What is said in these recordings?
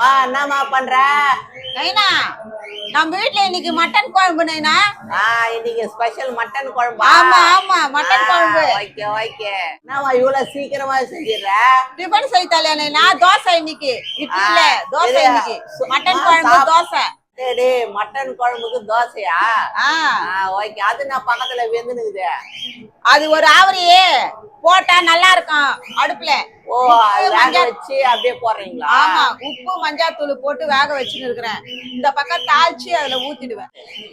மா என்னம்மா பண்ற? நைனா நம்ம வீட்ல இன்னைக்கு மட்டன் குழம்பு நைனா? ஆ இன்னைக்கு ஸ்பெஷல் மட்டன் குழம்பா? ஆமா ஆமா மட்டன் குழம்பு. Okay okay. என்னம்மா இவ்வளவு சீக்கிரமா செஞ்சிடுற? டிஃபன் செய்தாலே நைனா தோசை இன்னைக்கு இட்லி இல்ல தோசை இன்னைக்கு. மட்டன் குழம்பு தோசை. சரி மட்டன் குழம்புக்கு தோசையா? ஆ. ஆ ஓகே. அது நான் பக்கத்துல வெந்துனுக்குது அது ஒரு ஆவரி. போட்டா நல்லா இருக்கும் அடுப்புல. ஓ வேக வச்சு அப்படியே போடுறீங்களா? ஆமா உப்பு மஞ்சள் தூள் போட்டு வேக வச்சுன்னு இருக்கிறேன். இந்த பக்கம் தாளிச்சு அதுல ஊத்திடுவேன்.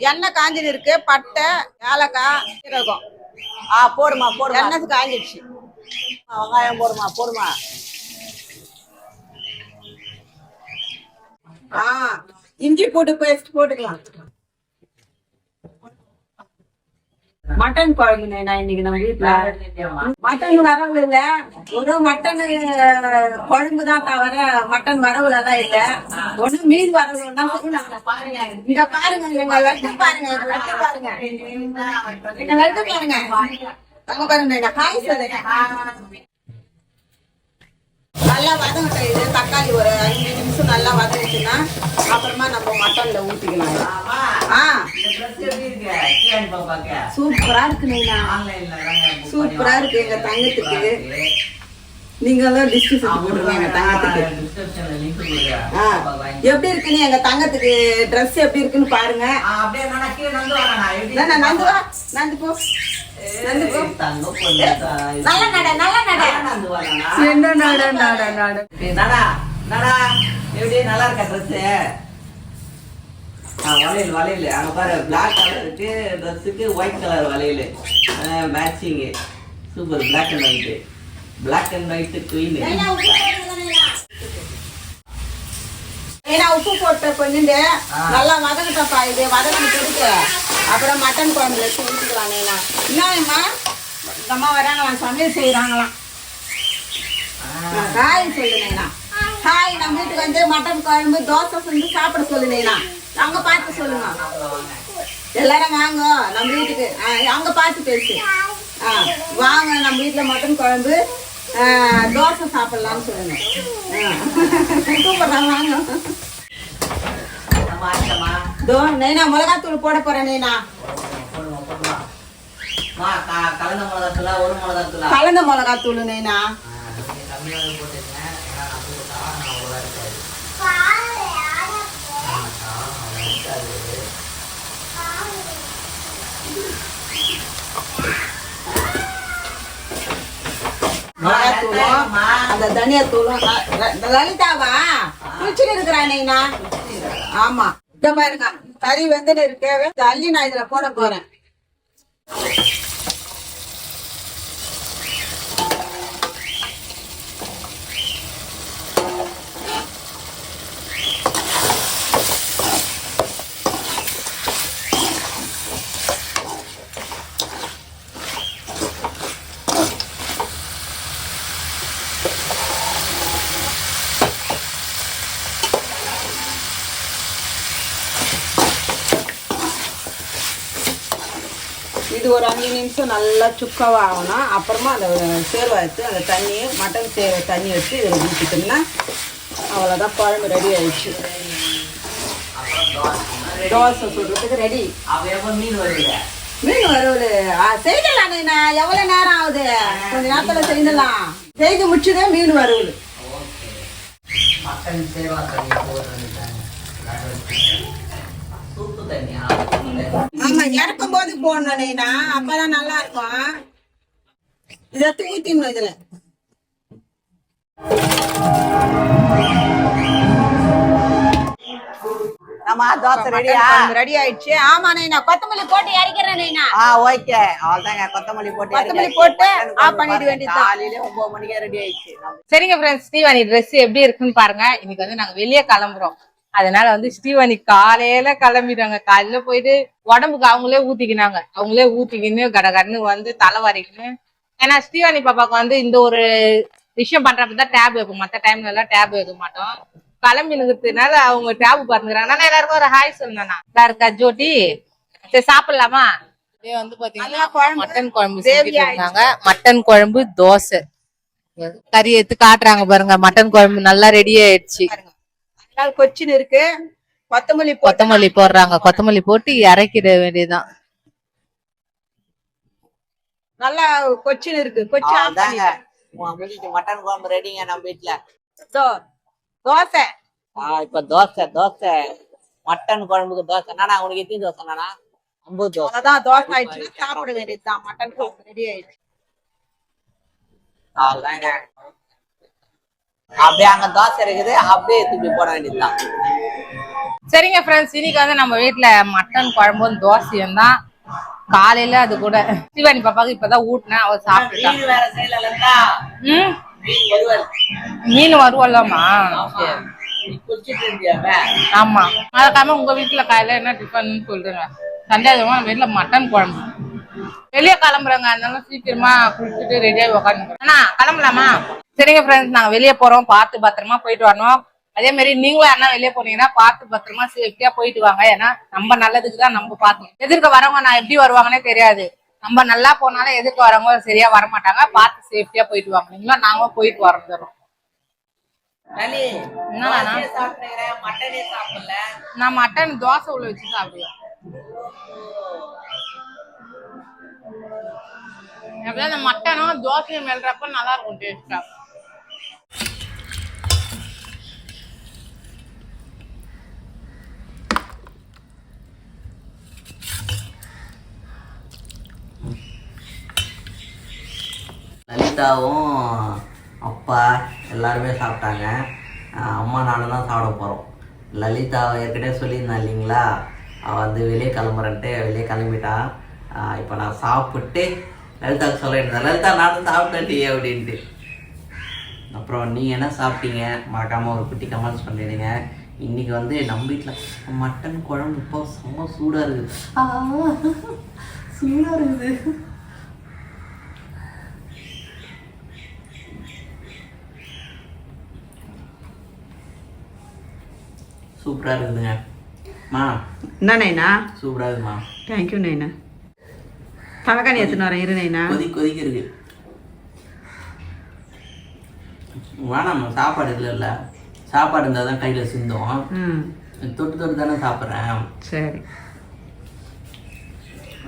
எண்ணெய் காஞ்சின்னு இருக்கு. பட்டை ஏலக்காய் சீரகம். ஆ போடுமா போடுமா? எண்ணெய் காஞ்சிடுச்சு. வெங்காயம் போடுமா போடுமா? ஆ. இஞ்சி போட்டு பேஸ்ட் போட்டுக்கலாம். மட்டன் குழம்பு நான் இன்னைக்கு நம்ம வீட்டுல மட்டன் வரவு இல்ல ஒரு மட்டன் குழம்பு தான் தவிர மட்டன் வரவுல தான் இல்ல. ஒண்ணு மீன் வரவுன்னா பாருங்க. இங்க பாருங்க எங்க வெட்டு பாருங்க எங்க பாருங்க. எங்க வெட்டு பாருங்க. அங்க பாருங்க காய் சொல்லுங்க நல்லா வதங்கட்டும் இது தக்காளி ஒரு அஞ்சு நிமிஷம் நல்லா வதங்கிச்சுன்னா அப்புறமா நம்ம மட்டன்ல ஊத்திக்கலாம் ஆ. சூப்பரா இருக்கு நீனா. சூப்பரா இருக்கு எங்க தங்கத்துக்கு. நீங்களும் செஞ்சு போட்டுருங்க எங்க தங்கத்துக்கு. ஆ, எப்படி இருக்குன்னு எங்க தங்கத்துக்கு? Dress எப்படி இருக்குன்னு பாருங்க. நான். நந்து நந்து போ. நந்து போ நல்ல நட நல்ல நட. என்ன நட நட நட. எப்படி நல்லா இருக்கா ட்ரெஸ் வளையல் வளையல். அங்க பாரு பிளாக் கலருக்கு ட்ரெஸ்ஸுக்கு ஒயிட் கலர் வளையல். Matching super black and white black and white queen Naina, உப்பு போட்ட கொஞ்சம் நல்லா வதங்கட்டப்பா இது வதங்கி கொடுக்க. அப்புறம் மட்டன் குழம்புல வச்சு ஊற்றிக்கலாம் என்னம்மா எங்கள் அம்மா வராங்களாம் சமையல் செய்கிறாங்களாம் ஹாய் சொல்லு நைனா ஹாய் நம்ம வீட்டுக்கு வந்து மட்டன் குழம்பு தோசை செஞ்சு சாப்பிட சொல்லுனேண்ணா அங்கே பார்த்து சொல்லுங்க. எல்லாரும் வாங்க நம்ம வீட்டுக்கு. ஆ, பார்த்து பேசு. ஆ, வாங்க நம்ம வீட்டில் மட்டன் குழம்பு தோசை சாப்பிடலாம்னு சொல்லுங்க கூப்பிட்றாங்க வாங்க. தோ நைனா மிளகாத்தூள் போட போறேன் நைனா. கலந்த மிளகாத்தூளா ஒரு மிளகாத்தூளா? கலந்த மிளகாத்தூள் நைனா. மிளகாத்தூளும் அந்த ல- இந்த லலிதாவா? குளிச்சுட்டு இருக்கிறா நைனா. ஆமா. இந்த பாருங்க. கறி வெந்துன்னு இருக்கு தள்ளி நான் இதுல போட போறேன். இது ஒரு அஞ்சு நிமிஷம் நல்லா சுக்காவாக ஆகணும். அப்புறமா அந்த சேர்வை எடுத்து அந்த தண்ணியை மட்டன் சேர தண்ணி எடுத்து இதில் ஊற்றிட்டோம்னா அவ்வளோதான் குழம்பு ரெடி ஆயிடுச்சு. தோசை சுடுறதுக்கு ரெடி மீன் வருது மீன் வறுவல். ஆ செய்யலாம் எவ்வளோ நேரம் ஆகுது? கொஞ்ச நேரத்தில் செய்தலாம் செய்து முடிச்சுதான் மீன் வறுவல். மட்டன் சேவா தண்ணி போடுறது சூப்பு தண்ணியா ஆமா இறக்கும் போது போடணும் நீனா அப்பதான் நல்லா இருக்கும். இதை எடுத்து ஊத்திடணும் இதுல. நம்ம தோசை ரெடியா ரெடி ஆயிடுச்சு. ஆமா நைனா. கொத்தமல்லி போட்டு இறக்கிறேன் நைனா. ஆ ஓகே. அவ்வளவுதாங்க. கொத்தமல்லி போட்டு கொத்தமல்லி. போட்டு ஆஃப் பண்ணிட. வேண்டியதுதான். காலையிலே மணிக்கே ரெடி ஆயிடுச்சு. சரிங்க ஸ்ரீவாணி Dress எப்படி இருக்குன்னு பாருங்க. இன்னைக்கு வந்து நாங்க வெளியே கிளம்புறோம். அதனால வந்து ஸ்ரீவாணி காலையில கிளம்பிடுறாங்க. காலையில போயிட்டு உடம்புக்கு அவங்களே ஊத்திக்கினாங்க. அவங்களே ஊத்திக்கின்னு கடகடன்னு வந்து தலை வரைக்குன்னு ஏன்னா ஸ்ரீவாணி பாப்பாக்கு வந்து இந்த ஒரு விஷயம் பண்றப்ப தான் டேப் வைப்போம். மற்ற டைம்ல எல்லாம் டேப் வைக்க மாட்டோம். கிளம்பி நிற்கிறதுனால அவங்க டேப் பார்த்துக்கிறாங்க. நான் எல்லாருக்கும் ஒரு ஹாய் சொல்லணும் நல்லா இருக்கா ஜோட்டி சரி சாப்பிடலாமா? வந்து பாத்தீங்கன்னா நல்லா குழம்பு, மட்டன் குழம்பு மட்டன் குழம்பு தோசை. கறி எடுத்து காட்டுறாங்க பாருங்க. மட்டன் குழம்பு நல்லா ரெடி ஆயிடுச்சு. அது கொச்சின் இருக்கு. கொத்தமல்லி போட்டு கொத்தமல்லி போடுறாங்க. கொத்தமல்லி போட்டு இறக்கிட வேண்டியதுதான். நல்லா கொச்சின் இருக்கு. கொச்சி ஆஃப் அவ்வளவுதாங்க பண்ணிட்டேன். உங்க முடிஞ்சிச்சு மட்டன் குழம்பு ரெடிங்க நம்ம வீட்டுல. தோசை. ஆ இப்ப தோசை தோசை. மட்டன் குழம்புக்கு தோசை. நானா உனக்கு எத்தனை தோசை நானா ஐம்பது தோசை. அதான் தோசை ஆயிடுச்சுன்னா சாப்பிட வேண்டியதுதான். மட்டன் குழம்பு ரெடி ஆயிடுச்சு. அவ்வளவுதாங்க. அப்படியே அங்க தோசை இருக்குது அப்படியே தூக்கி போட வேண்டியதுதான். சரிங்க ஃப்ரெண்ட்ஸ் இன்னைக்கு வந்து நம்ம வீட்ல மட்டன் குழம்பும் தோசையும் தான். காலையில அது கூட. சிவானி பாப்பாக்கு இப்பதான் ஊட்டினேன் அவ சாப்பிட்டா மீன் வேற செய்யல லதா. ம்? மீன் வருவல். மீன் வருவல்லாமா நீ குடிச்சிட்டு இருந்தியாமே ஆமா. மறக்காம உங்க வீட்டுல காலையில என்ன டிஃபன் சொல்றேங்க சண்டே அதுவும் வீட்டுல மட்டன் குழம்பு. வெளியே கிளம்புறோங்க அதனால சீக்கிரமா குளிச்சுட்டு ரெடியாகி உட்காந்து அண்ணா கிளம்பலாமா? சரிங்க ஃப்ரெண்ட்ஸ் நாங்க வெளியே போறோம். பார்த்து பத்திரமா போயிட்டு வரணும். அதே மாதிரி நீங்களும் யாருன்னா வெளியே போனீங்கன்னா பார்த்து பத்திரமா சேஃப்டியா போயிட்டு வாங்க. ஏன்னா நம்ம நல்லதுக்கு தான் நம்ம பார்க்கணும். எதிர்க்க வரவங்க நான் எப்படி வருவாங்கன்னே தெரியாது. நம்ம நல்லா போனாலும் எதிர்க்க வரவங்க சரியா வர மாட்டாங்க பார்த்து சேஃப்டியா போயிட்டு வாங்க. நீங்களும் நாங்களும் போயிட்டு என்ன சாப்பிடல? நான் மட்டன் தோசை உள்ள வச்சு சாப்பிடுவேன். எப்படியும் அந்த மட்டனும் தோசையும் மெல்றப்ப நல்லா இருக்கும் டேஸ்டா லலிதாவும் அப்பா எல்லாருமே சாப்பிட்டாங்க. அம்மா நானும் தான் சாப்பிட போகிறோம் லலிதா ஏற்கனவே சொல்லியிருந்தேன் இல்லைங்களா? அவள் வந்து வெளியே கிளம்புறன்ட்டு வெளியே கிளம்பிட்டா. இப்போ நான் சாப்பிட்டு லலிதாவுக்கு சொல்லியிருந்தேன் லலிதா நானும் சாப்பிட்டேன்டி அப்படின்ட்டு. அப்புறம் நீங்கள் என்ன சாப்பிட்டீங்க? மறக்காமல் ஒரு குட்டி கமெண்ட்ஸ் பண்ணிடுங்க. இன்னைக்கு வந்து நம்ம வீட்டில் மட்டன் குழம்பு இப்போ செம்ம சூடாக இருக்குது. சூடாக இருக்குது. சூப்பராக இருக்குதுங்க. மா. என்ன நைனா? சூப்பராக இருக்குமா? Thank you Naina. தலைக்காணி எடுத்துன்னு வரேன். இரு நைனா. கொதி கொதிக்க இருக்கு வேணாம்மா சாப்பாடு இல்லைல்ல சாப்பாடு இருந்தால் தான் கையில் சிந்தோம். தொட்டு தொட்டு தானே சாப்பிட்றேன். சரி.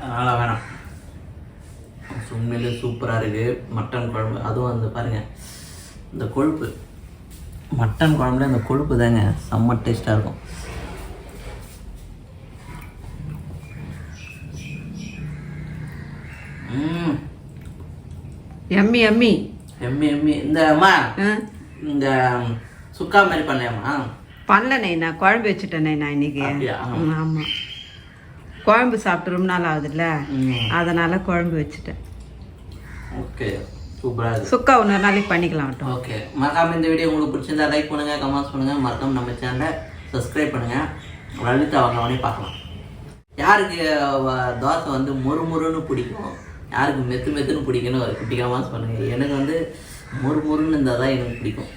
அதனால் வேணாம். உண்மையிலே சூப்பராக இருக்குது மட்டன் குழம்பு. அதுவும் வந்து பாருங்கள் இந்த கொழுப்பு. மட்டன் குழம்புல இந்த கொழுப்பு தாங்க செம்ம டேஸ்ட்டாக இருக்கும். ம். எம்மி எம்மி. எம்மி எம்மி. இந்த அம்மா ஆ? இந்த சுக்கா மாதிரி பண்ணலையாம்மா பண்ணல நைனா குழம்பு வச்சுட்டேன் நைனா இன்னைக்கு. அப்படியா? ம், ஆமா. குழம்பு சாப்பிட்டு ரொம்ப நாள் ஆகுதுல்ல? ம். அதனால குழம்பு வச்சுட்டேன். ஓகே. சூப்பராக சுக்கா இன்னொரு நாளைக்கு பண்ணிக்கலாம் ஓகே மறக்காம இந்த வீடியோ உங்களுக்கு பிடிச்சிருந்தா லைக் பண்ணுங்க கமெண்ட்ஸ் பண்ணுங்க. மறக்காம நம்ம சேனலை சப்ஸ்கிரைப் பண்ணுங்க. லலிதா வந்தவனே பார்க்கலாம். யாருக்கு தோசை வந்து மொறு மொறுன்னு பிடிக்கும்? யாருக்கு மெத்து மெத்துன்னு பிடிக்குன்னு ஒரு குட்டி கமெண்ட்ஸ் பண்ணுங்க. எனக்கு வந்து மொறு மொறுன்னு இருந்தால் தான் எனக்கு பிடிக்கும்.